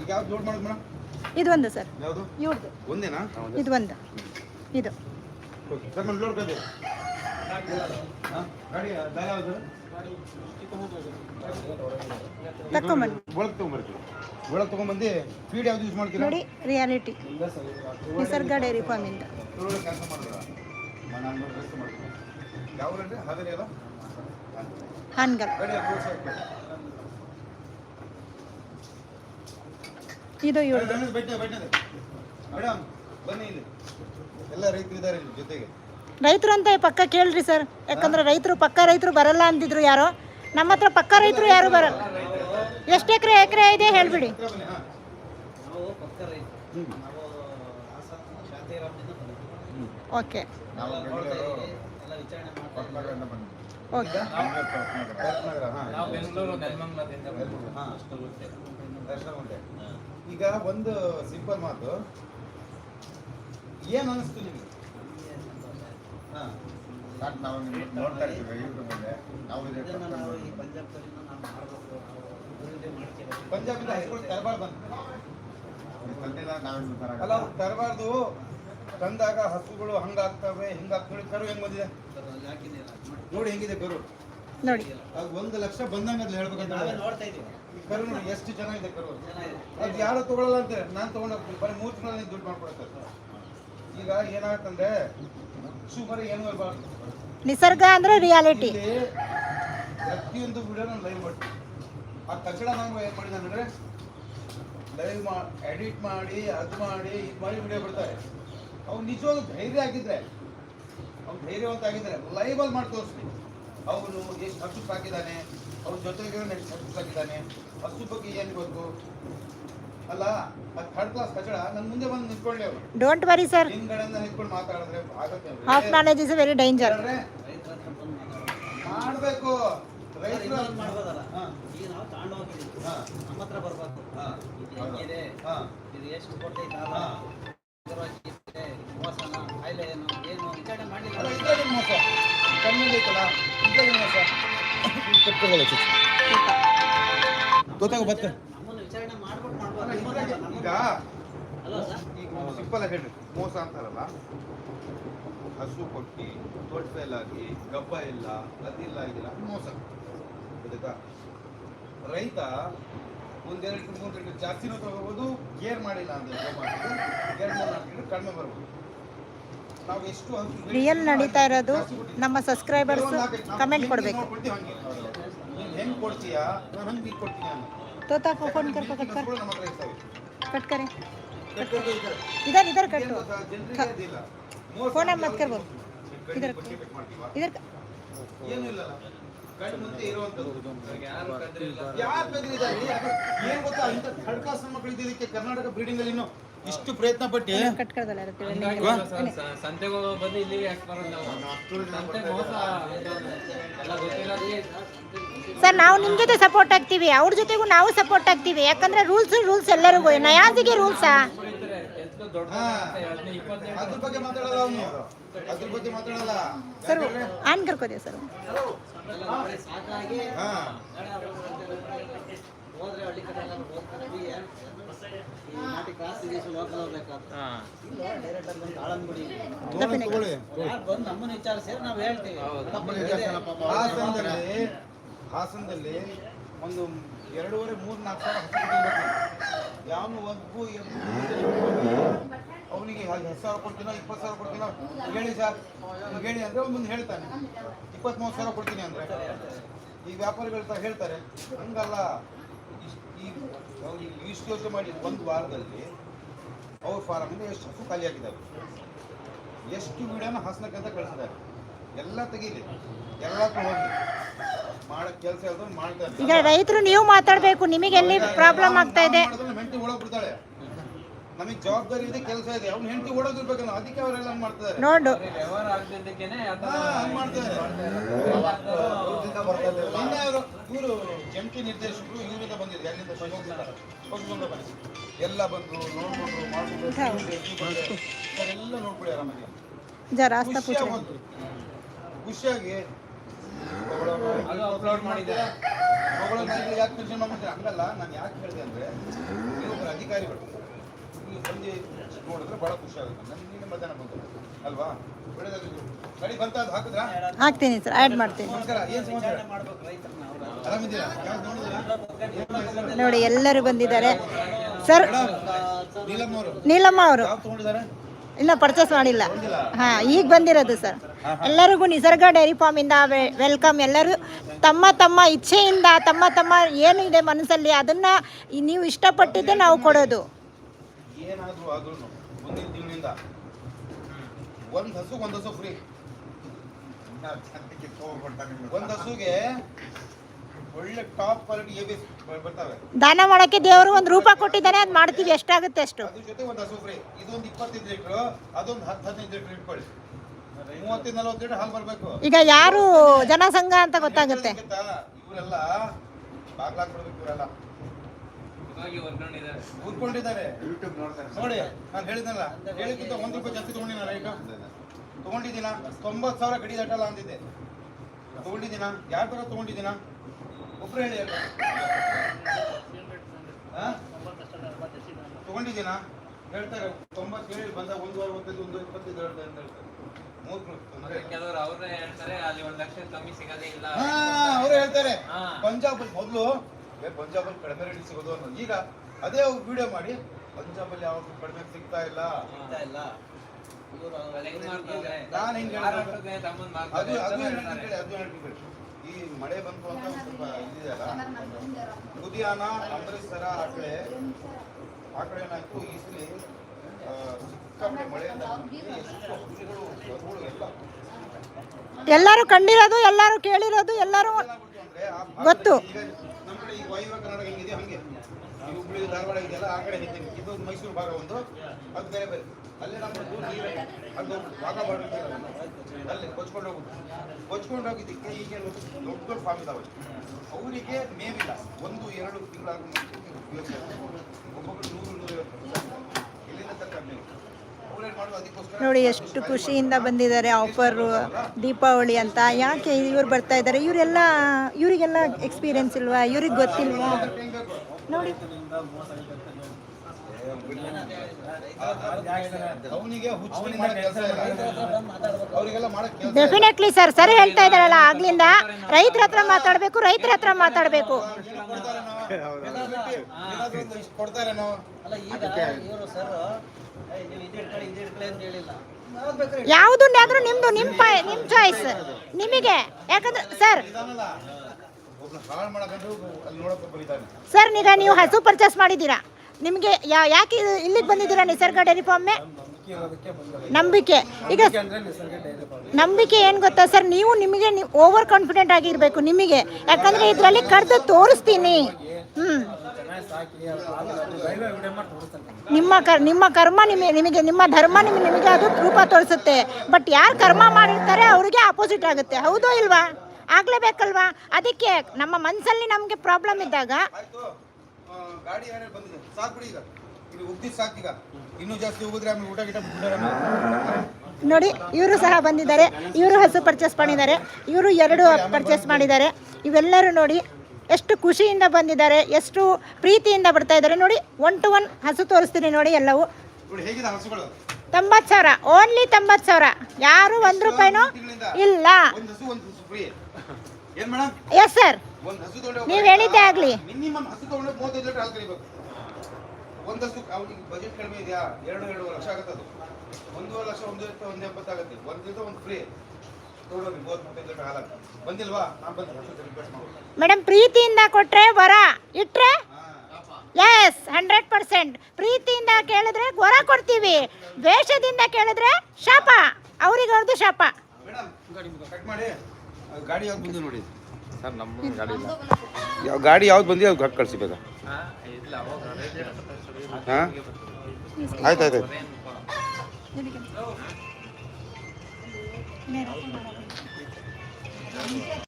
ಈಗ ಯಾವ್ದು ಲೋಡ್ ಮಾಡೋದು ಮೇಡಮ್? ಇದು ಒಂದು ಸರ್. ಯಾವುದು? ಇವ್ರದ್ದು ಒಂದೇನಾ? ಇದು ಒಂದು ಇದು. ಓಕೆ ಸರ್ ನಾನು ಲೋಡ್ ಬೇಕು ಗಾಡಿ ಯಾವುದು ತಕೊಂಬನ್ನಿ ಒಳಗೆ ತೊಗೊಂಬರ್ತೀವಿ ಒಳಗೆ ತೊಗೊಂಬಂದು ಫೀಡ್ ಯಾವ್ದು ಯೂಸ್ ಮಾಡ್ತೀರಾ? ನೋಡಿ ರಿಯಾಲಿಟಿ ನಿಸರ್ಗ ಡೈರಿ ಫಾರ್ಮಿಂದ ಕೆಲಸ ಮಾಡ್ತೀನಿ. ಯಾವ ಹಾನ್ಗಲ್ ಗಾಡಿ ಅದು ಸಾಕು. ಇದು ಇವ್ರದ್ದು ಮೇಡಮ್, ಬೈಠ- ಬೈಠದೆ. ಮೇಡಮ್ ಬನ್ನಿ ಇಲ್ಲಿ ಎಲ್ಲ ರೈತರು ಇದ್ದಾರೆ ಇಲ್ಲಿ ಜೊತೆಗೆ. ರೈತರು ಅಂತ ಪಕ್ಕ ಕೇಳ್ರಿ ಸರ್. ಯಾಕಂದ್ರೆ ರೈತರು ಪಕ್ಕ ರೈತರು ಬರಲ್ಲ ಅಂದಿದ್ರು ಯಾರೋ. ನಮ್ಮ ಹತ್ರ ಪಕ್ಕ ರೈತರು ಯಾರು ಬರಲ್ಲ. ಎಷ್ಟು ಎಕರೆ ಎಕರೆ ಇದೆ ಹೇಳ್ಬಿಡಿ. ಓಕೆ. ಓಕೆ. ಬೆಂಗಳೂರು ಈಗ ಒಂದು ಸಿಂಪಲ್ ಮಾತು. ಏನು ಅನಿಸ್ತು ನಿಮಗೆ? ಹಾಂ. ಸರ್, ನಾವು ನಿಮ್ಮನ್ನ ನೋಡ್ತಾ ಇರ್ತೀವಿ ಯೂಟ್ಯೂಬಲ್ಲಿ ನಾವು ಇದೇ ಇದನ್ನ ನಾವು ಈ ನೋಡ್ತೀವಿ. ಪಂಜಾಬ್ ಕಡೆಯಿಂದ ನಾವು ಮಾಡ್ಬೇಕು ನಾವು ಅಭಿವೃದ್ಧಿ ಮಾಡ್ತೀವಿ. ಪಂಜಾಬಿಂದ ಹೈಸ್ಕೂಲ್ ತರಬಾರ್ದು ಬಂತು ನೀವು. ಅಲ್ಲ ಅವ್ರು ತರಬಾರ್ದು. ತಂದಾಗ ಹಸುಗಳು ಹಂಗಾಗ್ತವೆ ಹಿಂಗಾಗ್ತವೆ. ಕರು ಹೆಂಗ್ ಬಂದಿದೆ? ನೋಡಿ ಹೆಂಗಿದೆ ಕರು. ನೋಡಿ. ಅದು ಒಂದು ಲಕ್ಷ ಬಂದಂಗ ಅದು ಹೇಳ್ಬೇಕಂತ ಕರು ನೋಡಿ ಎಷ್ಟು ಚೆನ್ನಾಗಿದೆ ಕರು ಅದು ಯಾರು ತಗೊಳ್ಳಲ್ಲ ಅಂತ. ನಾನು ತಗೊಂಡು ಹೋಗ್ತೀನಿ ಬರೀ ಮೂರು ತಿಂಗಳಲ್ಲಿ ದುಡ್ಡು ಮಾಡ್ಕೊಡ್ತಾರೆ ಈಗ ಏನಾಗತ್ತಂದ್ರೆ ಶುಗರ್ ಏನು ಇರಬಾರ್ದು ನಿಸರ್ಗ ಅಂದ್ರೆ ರಿಯಾಲಿಟಿ ಪ್ರತಿಯೊಂದು ವಿಡಿಯೋ ನಾನು ಲೈವ್ ಮಾಡ್ತೀನಿ. ಆ ತಕ್ಷಣ ನಾನು ಏನು ಮಾಡಿದೆ ಅಂದ್ರೆ ಲೈವ್ ಮಾ ಎಡಿಟ್ ಮಾಡಿ ಅದು ಮಾಡಿ ಇದು ಮಾಡಿ ವಿಡಿಯೋ ಬಿಡ್ತಾರೆ. ಅವ್ನು ನಿಜವಾಗ್ಲೂ ಧೈರ್ಯ ಆಗಿದ್ರೆ ಅವ್ನು ಧೈರ್ಯವಂತ ಆಗಿದ್ರೆ ಲೈವಲ್ಲಿ ಮಾಡಿ ತೋರಿಸ್ತೀನಿ ಅವನು ಎಷ್ಟು ಹಸು ಸಾಕಿದ್ದಾನೆ ಅವನ ಜೊತೆಗೆ ಎಷ್ಟು ಹಸು ಸಾಕಿದ್ದಾನೆ ಹಸು ಬಗ್ಗೆ ಏನು ಗೊತ್ತು? ಅಲ್ಲ ಅದು ಥರ್ಡ್ ಕ್ಲಾಸ್ ಕಚಡ ನನ್ನ ಮುಂದೆ ಬಂದು ನಿಂತ್ಕೊಳ್ಳಿ ಅವರು. ಡೋಂಟ್ ವರಿ ಸರ್ ಹಿಂದ್ಗಡೆಯಿಂದ ನಿಂತ್ಕೊಂಡು ಮಾತಾಡಿದ್ರೆ ಆಗುತ್ತೆ half knowledge is very danger ಮಾಡಬೇಕು. ರೈತರ ಮಾಡ್ಬೋದಲ್ಲ? ಹಾ. ಈಗ ನಾವು ತಗೊಂಡು ಹೋಗ್ತೀವಿ ಹಾ. ನಮ್ಮ ಹತ್ರ ಬರ್ಬೇಕು. ಹಾ. ಇದು ಹೆಂಗಿದೆ? ಹಾ. ಇದು ಎಷ್ಟು ಕೊಡ್ತೈತೆ ಮೋಸನ ಕಾಯಿಲೆ ಏನು ಏನು ವಿಚಾರಣೆ ಮಾಡಲಿಲ್ಲ ಮೋಸ ಕಟ್ಕೊಳ್ಳಿ. ಗೊತ್ತಾಗೋ ಬತ್ತ ಈಗ ಸರ್ ಈಗ ಸಿಂಪಲ್ ಆಗಿ ಮೋಸ ಅಂತಾರಲ್ಲ ಹಸು ಕೊಟ್ಟಿ ತೋಟ ಫೇಲ್ ಆಗಿ ಗಬ್ಬ ಇಲ್ಲ ಅದಿಲ್ಲ ಇದಿಲ್ಲ ಆಗಿಲ್ಲ ಮೋಸ. ಗೊತ್ತಾಯ್ತಾ? ರೈತ ಒಂದೆರಡು ಮೂರು ಲೀಟರ್ ಜಾಸ್ತಿನೂ ತಗೋಬೋದು ಗೇರ್ ಮಾಡಿಲ್ಲ ಅಂದ್ರೆ ಎರಡು ಮೂರು ನಾಲ್ಕು ಕಡಿಮೆ ಬರ್ಬೋದು. ರಿಯಲ್ ನಡೀತಾ ಇರೋದು ನಮ್ಮ ಸಬ್ಸ್ಕ್ರೈಬರ್ಸ್ ಕಮೆಂಟ್ ಕೊಡಬೇಕು. ತೋತಾ ಫೋನ್ ಕರ್ಕೊ ಕಟ್ಕರ್ ಕಟ್ಕರೆ ಇದರ ಇದರ ಕಟ್ಟು. ಫೋನ್ ಮತ್ತೆ ಕರ್ಬೋದು ಇದರ ಇದರ ಕರ್ನಾಟಕ ಬ್ರೀಡಿಂಗ್ ಅಲ್ಲಿ ಇನ್ನು ಇಷ್ಟು ಪ್ರಯತ್ನ ಪಟ್ಟಿ? ಬಂದು ಸರ್ ನಾವು ನಿಮ್ ಜೊತೆ ಸಪೋರ್ಟ್ ಆಗ್ತೀವಿ. ಅವ್ರ ಜೊತೆಗೂ ನಾವು ಸಪೋರ್ಟ್ ಆಗ್ತೀವಿ. ಯಾಕಂದ್ರೆ ರೂಲ್ಸ್ ರೂಲ್ಸ್ ಎಲ್ಲರಿಗೂ. ನಯಾಜಿಗೆ ರೂಲ್ಸ್ ಸರ್ ಆನ್ ಸರ್. ಹೋದ್ರೆ ಹಳ್ಳಿ ಕಡೆ ಎಲ್ಲ ನಾಟಿ ಲೋಕಲ್ ಹೋಗ್ಬೇಕಾದ್ರೆ. ಡೈರೆಕ್ಟ್ ಬಂದು ಯಾರು ಬಂದು ನಮ್ಮನ್ನ ವಿಚಾರಿಸಿದ್ರೆ ನಾವು ಹೇಳ್ತೀವಿ. ಹಾಸನದಲ್ಲಿ ಹಾಸನದಲ್ಲಿ ಒಂದು ಎರಡೂವರೆ ಮೂರು ನಾಲ್ಕು ಸಾವಿರ ಯಾವನು ಒಬ್ಬು ಅವನಿಗೆ ಹತ್ತು ಸಾವಿರ ಕೊಡ್ತೀನ ಇಪ್ಪತ್ತು ಸಾವಿರ ಕೊಡ್ತೀನ? ಹೇಳಿ ಸರ್. ಹೇಳಿ ಅಂದರೆ ಮುಂದೆ ಹೇಳ್ತಾನೆ. ಇಪ್ಪತ್ತ್ಮೂರು ಸಾವಿರ ಕೊಡ್ತೀನಿ ಅಂದ್ರೆ. ಈ ವ್ಯಾಪಾರಿಗಳು ಹೇಳ್ತಾರೆ. ಹಂಗಲ್ಲ. ಇಷ್ಟ್- ನಾವು ಅವ್ರಿಗೆ ಇಷ್ಟು ಯೋಚನೆ ಮಾಡಿ ಒಂದು ವಾರದಲ್ಲಿ ಅವ್ರ ಫಾರಮಿಂದ ಎಷ್ಟು ಹಸು ಖಾಲಿ ಆಗಿದ್ದಾವೆ ಎಷ್ಟು ವಿಡಿಯೋನ ಹಾಸನಕ್ಕಂತ ಕಳಿಸಿದ್ದಾರೆ. ಎಲ್ಲ ತೆಗೀಲಿ. ಎಲ್ಲ ತಗೊಂಡು ಮಾಡಕ್ ಕೆಲಸ ಇರೋದು ಮಾಡ್ತಾರೆ ಈಗ ರೈತರು ನೀವು ಮಾತಾಡಬೇಕು ನಿಮಗೆ ಎಲ್ಲಿ ಪ್ರಾಬ್ಲಮ್ ಆಗ್ತಾ ಇದೆ? ಹೆಂಡತಿ ಓಡೋಗ್ ಬಿಡ್ತಾಳೆ. ನಮಗೆ ಜವಾಬ್ದಾರಿ ಇದೆ ಕೆಲಸ ಇದೆ. ಅವ್ನ ಹೆಂಡತಿ ಓಡೋದಿರ್ಬೇಕು ಅದಕ್ಕೆ ಅವರೆಲ್ಲ ಹಂಗ್ ಮಾಡ್ತಾರೆ ನೋಡು. ಹಂಗ್ ಮಾಡ್ತಾರೆ ನಿನ್ನೆ ಅವರು ಇವರು ಜಂಟಿ ನಿರ್ದೇಶಕರು ಇವರಿಂದ ಬಂದಿದ್ರು ಅಲ್ಲಿಂದ ಶಿವಮೊಗ್ಗದಿಂದ ಶಿವಮೊಗ್ಗ ಬಂದಿದ್ರು ಎಲ್ಲ ಬಂದು ನೋಡ್ಕೊಂಡು ಮಾಡ್ಕೊಂಡು ಸರ್ ಎಲ್ಲ ನೋಡ್ಕೊಳ್ಳಿ ಆರಾಮಾಗಿ. ಖುಷಿಯಾಗಿ ಬಂದ್ರು. ಯಾಕೆ ಮಾಡ್ಬಿಟ್ರೆ ಹಂಗಲ್ಲ. ನಾನು ಯಾಕೆ ಹೇಳಿದೆ ಅಂದ್ರೆ ನೀವು ಅಧಿಕಾರಿಗಳು. ಸಂಜೆ ನೋಡಿದ್ರೆ ಬಹಳ ಖುಷಿ ಆಗುತ್ತೆ. ನನಗೆ ಮಧ್ಯಾಹ್ನ ಬಂತು. ಅಲ್ವಾ? ಸರಿ ಬಂತ ಅದು ಹಾಕಿದ್ರಾ? ಹಾಕ್ತೀನಿ ಸರ್ ಆ್ಯಡ್ ಮಾಡ್ತೀನಿ. ನಮಸ್ಕಾರ ಏನು ಸಮಾಚಾರ? ಆರಾಮಿದ್ದೀರಾ? ನೋಡಿ ಎಲ್ಲರೂ ಬಂದಿದ್ದಾರೆ. ಸರ್ ನೀಲಮ್ಮ ಅವರು. ಇಲ್ಲ ಪರ್ಚೇಸ್ ಮಾಡಿಲ್ಲ. ಹಾಂ ಈಗ ಬಂದಿರೋದು ಸರ್. ಎಲ್ಲರಿಗೂ ನಿಸರ್ಗ ಡೈರಿ ಫಾರ್ಮಿಂದ ವೆಲ್ಕಮ್. ಎಲ್ಲರೂ ತಮ್ಮ ತಮ್ಮ ಇಚ್ಛೆಯಿಂದ ತಮ್ಮ ತಮ್ಮ ಏನಿದೆ ಮನಸ್ಸಲ್ಲಿ ಅದನ್ನು ನೀವು ಇಷ್ಟಪಟ್ಟಿದ್ದೆ ನಾವು ಕೊಡೋದು. ಏನಾದರೂ ಆದ್ರೂ ಮುಂದಿನ ತಿಂಗಳಿಂದ. ಒಂದು ಹಸು ಒಂದು ಹಸು ಫ್ರೀ ಒಂದು ಹಸುಗೆ ಒಳ್ಳೆ ಟಾಪ್ ಕ್ವಾಲಿಟಿ ಎ ಬಿ ಬರ್ತವೆ. ದಾನ ಮಾಡೋಕ್ಕೆ ದೇವರು ಒಂದು ರೂಪ ಕೊಟ್ಟಿದ್ದಾನೆ ಅದು ಮಾಡ್ತೀವಿ ಎಷ್ಟಾಗುತ್ತೆ ಅಷ್ಟು. ಅದ್ರ ಜೊತೆ ಒಂದು ಹಸು ಫ್ರೀ ಇದೊಂದು ಇಪ್ಪತ್ತೈದು ಲೀಟ್ರು ಅದೊಂದು ಹತ್ತು ಹದಿನೈದು ಲೀಟ್ರ್ ಇಟ್ಕೊಳ್ಳಿ. ಮೂವತ್ತೈದು ನಲವತ್ತು ಲೀಟ್ರ್ ಹಾಲು ಬರಬೇಕು. ಈಗ ಯಾರು ಜನಸಂಘ ಅಂತ ಗೊತ್ತಾಗುತ್ತೆ. ಇವರೆಲ್ಲ ಬಾಗ್ಲಾಕ್ ಬಿಡ್ಬೇಕು ಇವರೆಲ್ಲ. ಕೂತ್ಕೊಂಡಿದ್ದಾರೆ. ಯೂಟ್ಯೂಬ್ ನೋಡ್ತಾರೆ ನೋಡಿ ನಾನು ಹೇಳಿದ್ನಲ್ಲ ಹೇಳಿಕ್ಕಿಂತ ಒಂದು ರೂಪಾಯಿ ಜಾಸ್ತಿ ತಗೊಂಡಿನ ರೈಟ್ ತಗೊಂಡಿದ್ದೀನ? ತೊಂಬತ್ತು ಸಾವಿರ ಗಡಿ ದಾಟಲ್ಲ ಅಂದಿದ್ದೆ. ತಗೊಂಡಿದ್ದೀನ? ಯಾರ ಬರೋ ತಗೊಂಡಿದ್ದೀನ? ಒಬ್ರು ಹೇಳಿ ಅಲ್ಲ ತಗೊಂಡಿದ್ದೀನ? ಹೇಳ್ತಾರೆ ತೊಂಬತ್ತು ಹೇಳಿ ಬಂದ ಒಂದು ಅರವತ್ತೈದು ಒಂದು ಇಪ್ಪತ್ತೈದು ಹೇಳ್ತಾರೆ ಅಂತ ಹೇಳ್ತಾರೆ. ಮೂರು ಮತ್ತೆ ಕೆಲವರು ಅವ್ರೇ ಹೇಳ್ತಾರೆ ಅಲ್ಲಿ ಒಂದ್ ಲಕ್ಷ ಕಮ್ಮಿ ಸಿಗೋದೇ ಇಲ್ಲ. ಅವ್ರೆ ಹೇಳ್ತಾರೆ. ಪಂಜಾಬ್ ಮೊದಲು ಪಂಜಾಬ್ ಅಲ್ಲಿ ಕಡಿಮೆ ರೇಟ್ ಸಿಗೋದು ಅನ್ನೋದು. ಈಗ ಅದೇ ವಿಡಿಯೋ ಮಾಡಿ ಪಂಜಾಬಲ್ಲಿ ಅಲ್ಲಿ ಯಾವ್ದು ಕಡಿಮೆ ಸಿಗ್ತಾ ಇಲ್ಲ? ನಾನ್ ಹೆಂಗ್ ಅದು ಅದು ಹೇಳ್ತೀನಿ ಅದು ಹೇಳ್ತೀನಿ ಈ ಮಳೆ ಬಂತು ಅಂತ ಸ್ವಲ್ಪ ಇದೆಯಲ್ಲ ಲುಧಿಯಾನ ಅಮೃತ್ಸರ ಆ ಕಡೆ ಆ ಕಡೆ ಏನಾಯ್ತು ಈ ಸಲ ಸಿಕ್ಕಾಪಟ್ಟೆ ಮಳೆಯಿಂದ ಎಲ್ಲ. ಎಲ್ಲರೂ ಕಂಡಿರೋದು ಎಲ್ಲರೂ ಕೇಳಿರೋದು ಎಲ್ಲರೂ ಗೊತ್ತು. ಈಗ ವಾಯುವ್ಯ ಕರ್ನಾಟಕ ಹೆಂಗಿದೆ, ಹಂಗೆ. ಈ ಹುಬ್ಳಿ, ಧಾರವಾಡ ಇದೆಯಲ್ಲ ಆ ಕಡೆ ಹೆಂಗೆ? ಇದು ಮೈಸೂರು ಭಾಗ ಒಂದು. ಅದು ಬೇರೆ ಬೇರೆ. ಅಲ್ಲಿ ನಮ್ಮ ದೂರ ನೀರು. ಅದು ಭಾಗ ಅಲ್ಲಿ, ಕೊಚ್ಕೊಂಡು ಹೋಗುದು. ಕೊಚ್ಕೊಂಡು ಹೋಗಿದ್ದಕ್ಕೆ ಈಗ ದೊಡ್ಡ ದೊಡ್ಡ ಫಾರ್ಮ್ ಇದಾವೆ. ಅವರಿಗೆ ಮೇವಿಲ್ಲ. ಒಂದು, ಎರಡು ತಿಂಗಳಾಗ ಒಬ್ಬೊಬ್ಬರು ನೂರು ನೋಡಿ ಎಷ್ಟು ಖುಷಿಯಿಂದ ಬಂದಿದ್ದಾರೆ ಆಫರು ದೀಪಾವಳಿ ಅಂತ. ಯಾಕೆ ಇವ್ರು ಬರ್ತಾ ಇದ್ದಾರೆ? ಇವರೆಲ್ಲ ಇವರಿಗೆಲ್ಲ ಎಕ್ಸ್ಪೀರಿಯನ್ಸ್ ಇಲ್ವಾ? ಇವ್ರಿಗೆ ಗೊತ್ತಿಲ್ವಾ? ನೋಡಿ. ಅವನಿಗೆ ಹುಚ್ಚುಮಣಿ ಕೆಲಸ ಇಲ್ಲ. ಅವರಿಗೆಲ್ಲ ಮಾಡಕ್ ಕೆಲಸ ಡೆಫಿನೆಟ್ಲಿ ಸರ್ ಸರಿ ಹೇಳ್ತಾ ಇದ್ದಾರಲ್ಲ ಆಗ್ಲಿಂದ. ರೈತರ ಹತ್ರ ಮಾತಾಡಬೇಕು ರೈತರ ಹತ್ರ ಮಾತಾಡಬೇಕು. ಕೊಡ್ತಾರೇನೋ ಅಲ್ಲ ಈಗ ಇವರು ಸರ್ ನೀವು ಇದು ಇಟ್ಕೊಳ್ಳಿ ಇದು ಇಟ್ಕೊಳ್ಳಿ ಅಂತ ಹೇಳಿಲ್ಲ ಯಾವ್ದು ಬೇಕಾದ್ರೆ ನಿಮ್ದು, ನಿಮ್ ನಿಮ್ ಚಾಯ್ಸ್ ನಿಮಗೆ. ಯಾಕಂದ್ರೆ ಸರ್ ಸರ್ ಈಗ ನೀವು ಹಸು ಪರ್ಚೇಸ್ ಮಾಡಿದ್ದೀರಾ? ನಿಮಗೆ ಯಾಕೆ ಇಲ್ಲಿಗೆ ಬಂದಿದ್ದೀರಾ ನಿಸರ್ಗ ಡೈರಿ ಫಾರ್ಮೆ? ನಂಬಿಕೆ. ಈಗ ನಂಬಿಕೆ ಏನು ಗೊತ್ತಾ ಸರ್ ನೀವು ನಿಮಗೆ ಓವರ್ ಕಾನ್ಫಿಡೆಂಟ್ ಆಗಿರಬೇಕು ನಿಮಗೆ. ಯಾಕಂದ್ರೆ ಇದರಲ್ಲಿ ಕರೆದು ತೋರಿಸ್ತೀನಿ. ನಿಮ್ಮ ಕರ್ ನಿಮ್ಮ ಕರ್ಮ ನಿಮಗೆ ನಿಮಗೆ ನಿಮ್ಮ ಧರ್ಮ ನಿಮಗೆ ನಿಮಗೆ ಅದು ರೂಪ ತೋರಿಸುತ್ತೆ. ಬಟ್ ಯಾರು ಕರ್ಮ ಮಾಡಿರ್ತಾರೆ ಅವರಿಗೆ ಅಪೋಸಿಟ್ ಆಗುತ್ತೆ. ಹೌದೋ ಇಲ್ವಾ? ಆಗಲೇಬೇಕಲ್ವಾ? ಅದಕ್ಕೆ ನಮ್ಮ ಮನಸ್ಸಲ್ಲಿ ನಮಗೆ ಪ್ರಾಬ್ಲಮ್ ಇದ್ದಾಗ ನೋಡಿ ಇವರು ಸಹ ಬಂದಿದ್ದಾರೆ. ಇವರು ಹಸು ಪರ್ಚೇಸ್ ಮಾಡಿದ್ದಾರೆ. ಇವರು ಎರಡು ಪರ್ಚೇಸ್ ಮಾಡಿದ್ದಾರೆ. ಇವೆಲ್ಲರೂ ನೋಡಿ ಎಷ್ಟು ಖುಷಿಯಿಂದ ಬಂದಿದ್ದಾರೆ ಎಷ್ಟು ಪ್ರೀತಿಯಿಂದ ಬರ್ತಾ ಇದ್ದಾರೆ ನೋಡಿ ಒನ್ ಟು ಒನ್ ಹಸು ತೋರಿಸ್ತೀನಿ ನೋಡಿ ಎಲ್ಲವೂ. ತೊಂಬತ್ತು ಸಾವಿರ ಓನ್ಲಿ ತೊಂಬತ್ತು ಸಾವಿರ. ಯಾರು ಒಂದು ರೂಪಾಯಿನೂ ಇಲ್ಲ. ಎಸ್ ಸರ್ ನೀವು ಹೇಳಿದ್ದೆ ಆಗಲಿ ನೀವ್ ಹೇಳಿದ್ದೆ ಆಗ್ಲಿ. ಮಿನಿಮಮ್ ಹಸು ತಗೊಂಡು ಮೂವತ್ತೈದು ಲೀಟರ್ ಹಾಲು ಒಂದು ಹಸು ಬಜೆಟ್ ಕಡಿಮೆ ಇದೆಯಾ? ಎರಡು ಎರಡು ಲಕ್ಷ ಆಗುತ್ತೆ ಅದು. ಒಂದೂವರೆ ಲಕ್ಷ ಒಂದು ಒಂದು ಎಪ್ಪತ್ತಾಗುತ್ತೆ ಒಂದು ಒಂದು ಫ್ರೀ ಮೇಡಮ್ ಪ್ರೀತಿಯಿಂದ ಕೊಟ್ರೆ ವರ. ಇಟ್ರೆ? ಎಸ್ ಹಂಡ್ರೆಡ್ ಪರ್ಸೆಂಟ್ ಪ್ರೀತಿಯಿಂದ ಕೇಳಿದ್ರೆ ವರ ಕೊಡ್ತೀವಿ. ದ್ವೇಷದಿಂದ ಕೇಳಿದ್ರೆ ಶಾಪ. ಅವ್ರಿಗೆ ಅವ್ರದ್ದು ಶಾಪ. ಮೇಡಮ್ ಕಟ್ ಮಾಡಿ. ಗಾಡಿ ಯಾವ್ದು ಬಂದು ನೋಡಿ. ಸರ್ ನಮ್ಮ ಗಾಡಿ ಇಲ್ಲ. ಯಾವ ಗಾಡಿ ಯಾವ್ದು ಬಂದಿ ಹಾಂ ಆಯ್ತು ಆಯ್ತು ಅದೇನು Gracias.